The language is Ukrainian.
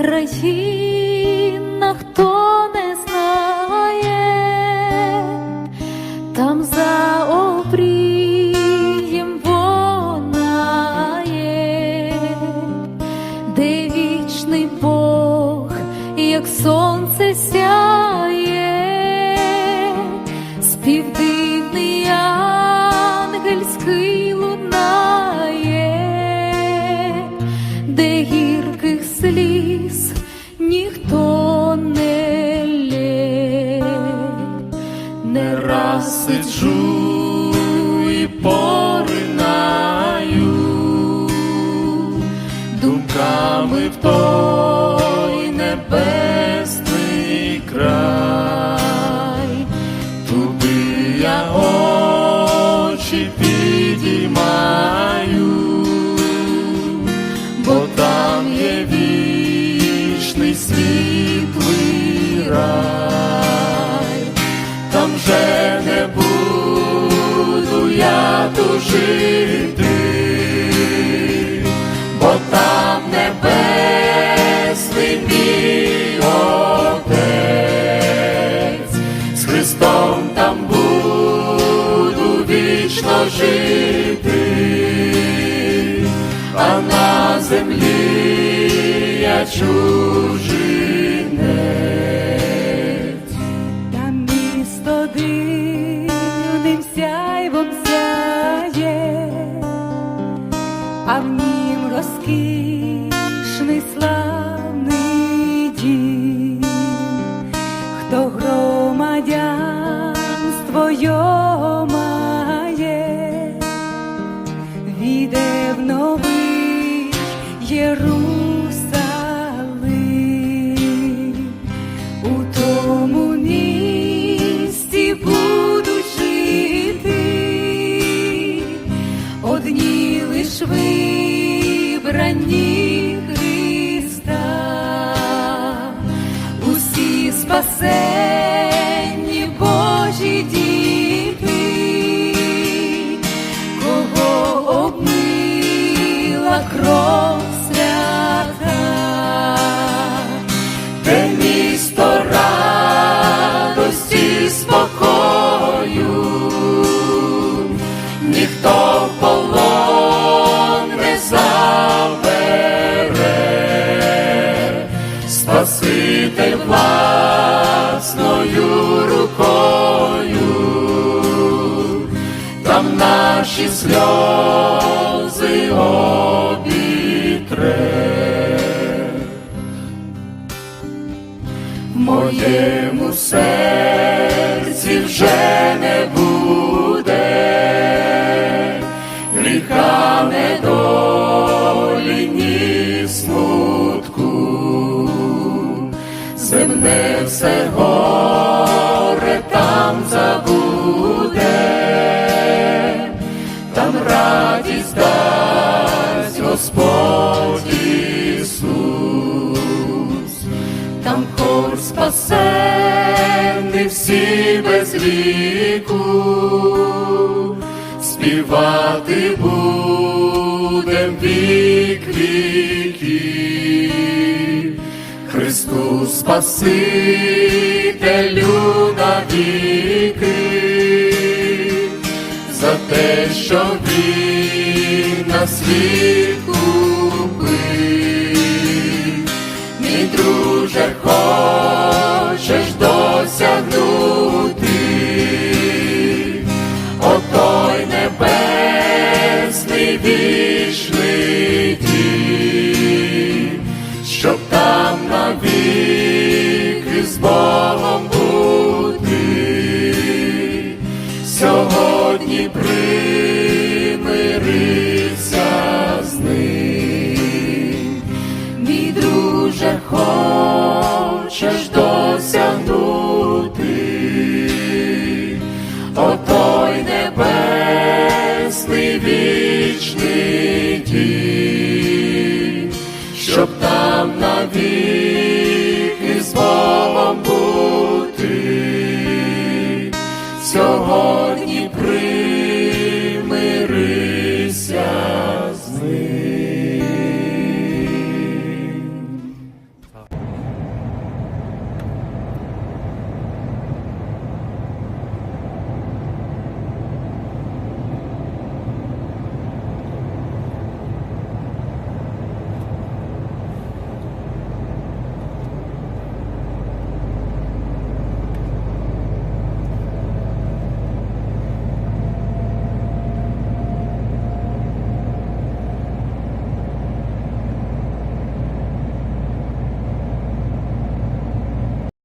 моя країна, хто не знає, там за обрієм вона є, де вічний Бог, як сонце сяє, край, чужинець. Там місто дивним сяйвом сяє, а в нім розкішний славний хто громадянство має, війде в новий. Вибрані Христа, усі спасенні Божі діти, кого обмила кров сльози обітре. В моєму серці вже не буде гріха недолі, ні смутку, земне все хор спасенний всі без віку, співати будем вік віків, Христу Спасителю навіки, за те, що Він на світ друже, хочеш досягнути, ним. Мій друже, хочеш